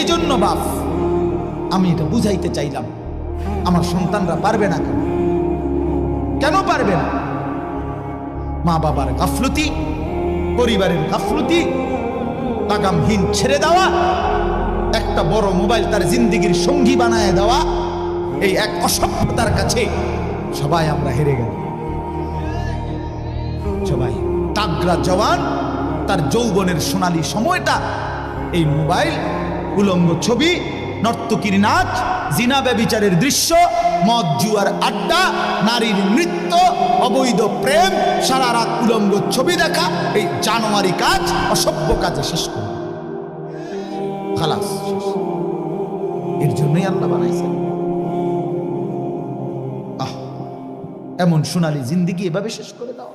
এই জন্য বাপ, আমি এটা বুঝাইতে চাইলাম। আমার সন্তানরা পারবে না কেন? কেন পারবে না? মা বাবার গাফলতি, পরিবারের গাফলতি লাগামহীন ছেড়ে দেওয়া, একটা বড় মোবাইল তার জিন্দিগির সঙ্গী বানায় দেওয়া, এই এক অসভ্যতার কাছে সবাই আমরা হেরে গেল সবাই তাগরা জওয়ান, তার যৌবনের সোনালী সময়টা, এই মোবাইল উলঙ্গ ছবি, নর্তকীর নাচ, জিনা ব্যবিচারের দৃশ্য, মদ জুয়ার আড্ডা, নারীর নৃত্য, অবৈধ প্রেম, সারা রাত উলঙ্গ ছবি দেখা, এই জানোয়ারি কাজ, অসভ্য কাজে শেষ করে। খালাস এর জন্যই আল্লাহ বানাইছেন। এমন সোনালী জিন্দিগি এভাবে শেষ করে দাও।